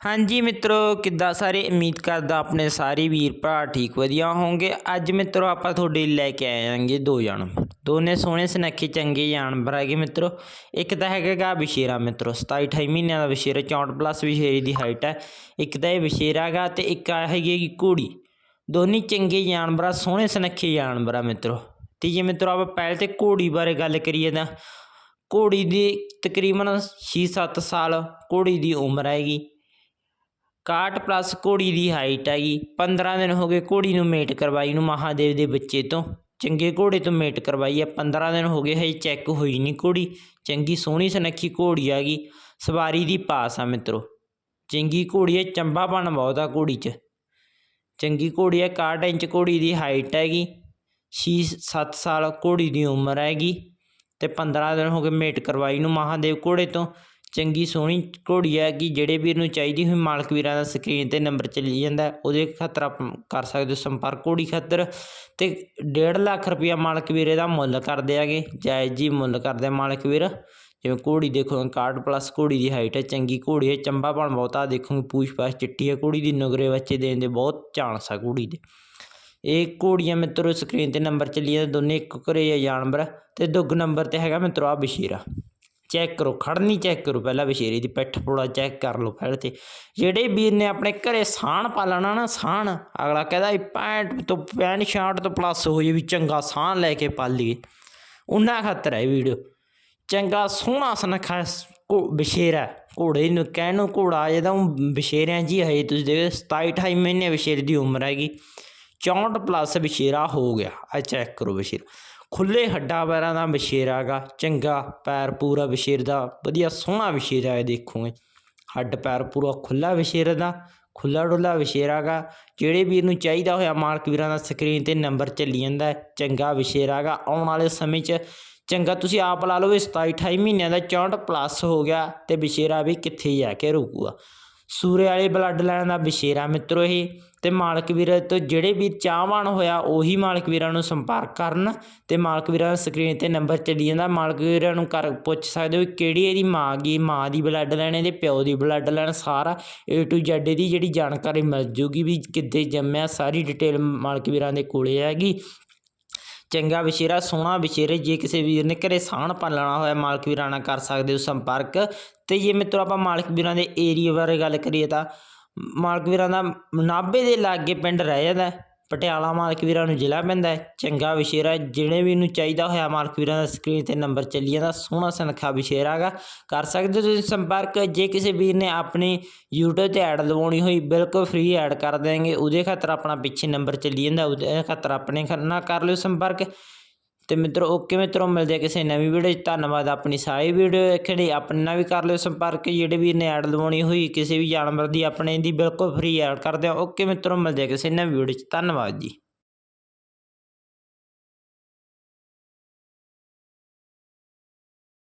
ਹਾਂਜੀ ਮਿੱਤਰੋ, ਕਿੱਦਾਂ ਸਾਰੇ? ਉਮੀਦ ਕਰਦਾ ਆਪਣੇ ਸਾਰੇ ਵੀਰ ਭਰਾ ਠੀਕ ਵਧੀਆ ਹੋਣਗੇ। ਅੱਜ ਮਿੱਤਰੋ, ਆਪਾਂ ਤੁਹਾਡੇ ਲਈ ਲੈ ਕੇ ਆਏ ਆਂਗੇ ਦੋ ਜਾਨਵਰ ਦੋਨੇ ਸੋਹਣੇ ਸੁਨੱਖੇ, ਚੰਗੇ ਜਾਨਵਰ ਹੈਗੇ ਮਿੱਤਰੋ। ਇੱਕ ਤਾਂ ਹੈਗਾ ਗਾ ਵਿਸ਼ੇਰਾ ਮਿੱਤਰੋ 27 28 ਮਹੀਨਿਆਂ ਦਾ ਵਿਸ਼ੇਰਾ 64 ਪਲੱਸ ਵਿਸ਼ੇਰੇ ਦੀ ਹਾਈਟ ਹੈ। ਇੱਕ ਤਾਂ ਇਹ ਵਿਸ਼ੇਰਾ ਗਾ ਤੇ ਇੱਕ ਆ ਹੈਗੀ ਹੈਗੀ ਘੋੜੀ। ਦੋਨੇ ਚੰਗੇ ਜਾਨਵਰਾਂ ਸੋਹਣੇ ਸੁਨੱਖੇ ਜਾਨਵਰ ਆ ਮਿੱਤਰੋ। ਤੇ ਜੇ ਮਿੱਤਰੋ, ਆਪਾਂ ਪਹਿਲ ਤੇ ਘੋੜੀ ਬਾਰੇ ਗੱਲ ਕਰੀਏ ਤਾਂ ਘੋੜੀ ਦੀ ਤਕਰੀਬਨ 6-7 ਸਾਲ ਘੋੜੀ ਦੀ ਉਮਰ ਹੈਗੀ। 61 ਪਲੱਸ ਘੋੜੀ ਦੀ ਹਾਈਟ ਹੈਗੀ। 15 ਦਿਨ ਹੋ ਗਏ ਘੋੜੀ ਨੂੰ ਮੇਟ ਕਰਵਾਈ ਨੂੰ ਮਹਾਦੇਵ ਦੇ ਬੱਚੇ ਤੋਂ। ਚੰਗੇ ਘੋੜੇ ਤੋਂ ਮੇਟ ਕਰਵਾਈ ਆ 15 ਦਿਨ ਹੋ ਗਏ, ਹਜੇ ਚੈੱਕ ਹੋਈ ਨਹੀਂ ਘੋੜੀ। ਚੰਗੀ ਸੋਹਣੀ ਸੁਨੱਖੀ ਘੋੜੀ ਹੈਗੀ। ਸਵਾਰੀ ਦੀ ਪਾਸ ਆ ਮਿੱਤਰੋ। ਚੰਗੀ ਘੋੜੀ ਹੈ ਚੰਬਾਪਣ ਬਹੁਤ ਆ ਘੋੜੀ 'ਚ। ਚੰਗੀ ਘੋੜੀ ਹੈ 61 ਇੰਚ ਘੋੜੀ ਦੀ ਹਾਈਟ ਹੈਗੀ। 6-7 ਸਾਲ ਘੋੜੀ ਦੀ ਉਮਰ ਹੈਗੀ। ਤੇ 15 ਦਿਨ ਹੋ ਗਏ ਮੇਟ ਕਰਵਾਈ ਨੂੰ ਮਹਾਦੇਵ ਘੋੜੇ ਤੋਂ। ਚੰਗੀ ਸੋਹਣੀ ਘੋੜੀ ਹੈ ਕਿ ਜਿਹੜੇ ਵੀਰ ਨੂੰ ਚਾਹੀਦੀ ਹੋਈ ਮਾਲਕ ਵੀਰਾਂ ਦਾ ਸਕਰੀਨ ਤੇ ਨੰਬਰ ਚੱਲੀ ਜਾਂਦਾ ਉਹਦੇ ਖਾਤਰ ਆਪ ਕਰ ਸਕਦੇ ਹੋ ਸੰਪਰਕ। ਘੋੜੀ ਖਾਤਰ ਤੇ 1.5 ਲੱਖ ਰੁਪਇਆ ਮਾਲਕ ਵੀਰੇ ਦਾ ਮੁੱਲ ਕਰਦੇ ਆਗੇ ਜਾਇਜ਼ ਜੀ ਮੁੱਲ ਕਰਦੇ ਆ ਮਾਲਕ ਵੀਰ। ਜਿਵੇਂ ਘੋੜੀ ਦੇਖੋ 61 ਪਲੱਸ ਘੋੜੀ ਦੀ ਹਾਈਟ ਹੈ, ਚੰਗੀ ਘੋੜੀ ਹੈ ਚੰਬਾਪਣ ਬਹੁਤਾ ਦੇਖੋਗੇ ਪੂਛ ਪਾਛ ਚਿੱਟੀ ਹੈ, ਘੋੜੀ ਦੀ ਨੁਗਰੇ ਬੱਚੇ ਦੇਣ ਦੇ ਬਹੁਤ ਚਾਂਸ ਆ ਘੋੜੀ ਦੇ। ਇਹ ਘੋੜੀਆਂ ਮਿੱਤਰੋ, ਸਕਰੀਨ ਤੇ ਨੰਬਰ ਚੱਲੀ ਜਾਂਦੇ, ਦੋਨੇ ਇੱਕ ਘਰੇ ਆ ਜਾਨਵਰ, ਤੇ ਦੁੱਗ ਨੰਬਰ ਤੇ ਹੈਗਾ ਮਿੱਤਰੋ ਆ ਬਸ਼ੀਰਾ। ਚੈੱਕ ਕਰੋ ਖੜਨੀ ਚੈੱਕ ਕਰੋ, ਪਹਿਲਾਂ ਬਸ਼ੀਰੇ ਦੀ ਪਿੱਠ ਪੋੜਾ ਚੈੱਕ ਕਰ ਲਓ ਪਹਿਲੇ ਤੇ। ਜਿਹੜੇ ਵੀਰ ਨੇ ਆਪਣੇ ਘਰੇ ਸਾਣ ਪਾਲਣਾ ਨਾ, ਸਾਣ, ਅਗਲਾ ਕਹਿੰਦਾ 65 ਤੋਂ 65 66 ਤੋਂ ਪਲੱਸ ਹੋ ਜੇ ਵੀ ਚੰਗਾ ਸਾਣ ਲੈ ਕੇ ਪਾਲੀਏ ਉਹਨਾਂ ਖਾਤਰ ਹੈ ਵੀਡੀਓ। ਚੰਗਾ ਸੋਹਣਾ ਸੁਨੱਖਾ ਘੋ ਬਸ਼ੇਰਾ ਘੋੜੇ ਨੂੰ ਕਹਿਣ ਨੂੰ ਘੋੜਾ ਜਿਹਦਾ ਊਂ ਬਸ਼ੇਰਿਆਂ ਜੀ ਹੈ ਤੁਸੀਂ ਦੇਖੋ 27 28 ਮਹੀਨੇ ਬਸ਼ੇਰੇ ਦੀ ਉਮਰ ਹੈਗੀ। 64 ਪਲੱਸ ਬਸ਼ੇਰਾ ਹੋ ਗਿਆ। ਆ ਚੈੱਕ ਕਰੋ ਬਸ਼ੇਰਾ ਖੁੱਲੇ ਹੱਡਾਂ ਪੈਰਾਂ ਦਾ ਬਸ਼ੇਰਾ ਗਾ ਚੰਗਾ ਪੈਰ ਪੂਰਾ ਬਸ਼ੇਰ ਦਾ ਵਧੀਆ ਸੋਹਣਾ ਬਸ਼ੇਰਾ ਹੈ ਦੇਖੋਗੇ ਹੱਡ ਪੈਰ ਪੂਰਾ ਖੁੱਲਾ ਬਸ਼ੇਰ ਦਾ ਖੁੱਲਾ ਡੁੱਲਾ ਬਸ਼ੇਰਾ ਗਾ ਜਿਹੜੇ ਵੀਰ ਨੂੰ ਚਾਹੀਦਾ ਹੋਇਆ ਮਾਲਕ ਵੀਰਾਂ ਦਾ ਸਕਰੀਨ ਤੇ ਨੰਬਰ ਚੱਲੀ ਜਾਂਦਾ ਚੰਗਾ ਬਸ਼ੇਰਾ ਗਾ ਆਉਣ ਵਾਲੇ ਸਮੇਂ 'ਚ ਚੰਗਾ ਤੁਸੀਂ ਆਪ ਲਾ ਲਓ ਵੀ 27 28 ਮਹੀਨਿਆਂ ਦਾ 64 ਪਲੱਸ ਹੋ ਗਿਆ ਤੇ ਬਸ਼ੇਰਾ ਵੀ ਕਿੱਥੇ ਜਾ ਕੇ ਰੁਕੂਗਾ। ਸੂਰੇ ਵਾਲੇ ਬਲੱਡ ਲਾਈਨ ਦਾ ਬਸ਼ੇਰਾ ਮਿੱਤਰੋ ਇਹ ਅਤੇ ਮਾਲਕ ਵੀਰ ਤੋਂ ਜਿਹੜੇ ਵੀ ਚਾਹਵਾਨ ਹੋਇਆ, ਉਹੀ ਮਾਲਕ ਵੀਰਾਂ ਨੂੰ ਸੰਪਰਕ ਕਰਨ ਅਤੇ ਮਾਲਕ ਵੀਰਾਂ ਦਾ ਸਕਰੀਨ ਤੇ ਨੰਬਰ ਚੱਲੀ ਜਾਂਦਾ। ਮਾਲਕ ਵੀਰਾਂ ਨੂੰ ਕਰ ਪੁੱਛ ਸਕਦੇ ਹੋ ਵੀ ਕਿਹੜੀ ਇਹਦੀ ਮਾਂ ਗੀ ਮਾਂ ਦੀ ਬਲੱਡ ਲਾਈਨ ਇਹਦੇ ਪਿਓ ਦੀ ਬਲੱਡ ਲਾਈਨ ਸਾਰਾ ਏ ਟੂ Z ਇਹਦੀ ਜਿਹੜੀ ਜਾਣਕਾਰੀ ਮਿਲ ਜੂਗੀ ਵੀ ਕਿੱਦੇ ਜੰਮਿਆ, ਸਾਰੀ ਡਿਟੇਲ ਮਾਲਕ ਵੀਰਾਂ ਦੇ ਕੋਲ ਹੈਗੀ। ਚੰਗਾ ਵਿਸ਼ੇਰਾ ਸੋਹਣਾ ਵਿਸ਼ੇਰੇ ਜੇ ਕਿਸੇ ਵੀਰ ਨੇ ਘਰੇ ਸਾਣ ਪਾਲਣਾ ਹੋਇਆ, ਮਾਲਕ ਵੀਰਾਂ ਨਾਲ ਕਰ ਸਕਦੇ ਹੋ ਸੰਪਰਕ। ਤੇ ਜੇ ਮਿੱਤਰੋ ਆਪਾਂ ਮਾਲਕ ਵੀਰਾਂ ਦੇ ਏਰੀਆ ਬਾਰੇ ਗੱਲ ਕਰੀਏ ਤਾਂ, ਮਾਲਕ ਵੀਰਾਂ ਦਾ ਨਾਭੇ ਦੇ ਲਾਗੇ ਪਿੰਡ ਰਹਿ ਜਾਂਦਾ। ਪਟਿਆਲਾ ਮਾਲਕ ਵੀਰਾਂ ਨੂੰ ਜ਼ਿਲ੍ਹਾ ਪੈਂਦਾ ਹੈ। ਚੰਗਾ ਵਿਸ਼ੇਰਾ ਜਿਹੜੇ ਵੀ ਨੂੰ ਚਾਹੀਦਾ ਹੋਇਆ ਮਾਲਕ ਵੀਰਾਂ ਦਾ ਸਕਰੀਨ ਤੇ ਨੰਬਰ ਚੱਲੀ ਜਾਂਦਾ। ਸੋਹਣਾ ਸੁਨੱਖਾ ਵਿਸ਼ੇਰਾ ਹੈਗਾ। ਕਰ ਸਕਦੇ ਹੋ ਤੁਸੀਂ ਸੰਪਰਕ। ਜੇ ਕਿਸੇ ਵੀਰ ਨੇ ਆਪਣੀ YouTube ਤੇ ਐਡ ਲਵਾਉਣੀ ਹੋਈ, ਬਿਲਕੁਲ ਫ੍ਰੀ ਐਡ ਕਰ ਦੇਣਗੇ ਉਹਦੇ ਖਾਤਰ ਆਪਣਾ ਪਿੱਛੇ ਨੰਬਰ ਚੱਲੀ ਜਾਂਦਾ। ਉਹਦੇ ਖਾਤਰ ਆਪਣੇ ਖਾ- ਨਾਲ ਕਰ ਲਿਓ ਸੰਪਰਕ। ਤੇ ਮਿੱਤਰੋ ਓਕੇ ਮਿੱਤਰੋ ਮਿਲਦੇ ਆ ਕਿਸੇ ਨਵੀਂ ਵੀਡੀਓ 'ਚ? ਧੰਨਵਾਦ ਆਪਣੀ ਸਾਰੀ ਵੀਡੀਓ ਦੇਖਣ ਲਈ। ਆਪਣੇ ਨਾਲ ਵੀ ਕਰ ਲਿਓ ਸੰਪਰਕ। ਜਿਹੜੇ ਵੀ ਨੇ ਐਡ ਲਵਾਉਣੀ ਹੋਈ, ਕਿਸੇ ਵੀ ਜਾਨਵਰ ਦੀ ਆਪਣੇ ਦੀ ਬਿਲਕੁਲ ਫ੍ਰੀ ਐਡ ਕਰਦੇ ਆ। ਓਕੇ ਮਿੱਤਰੋ ਮਿਲਦੇ ਆ ਕਿਸੇ ਨਵੀਂ ਵੀਡੀਓ 'ਚ? ਧੰਨਵਾਦ ਜੀ।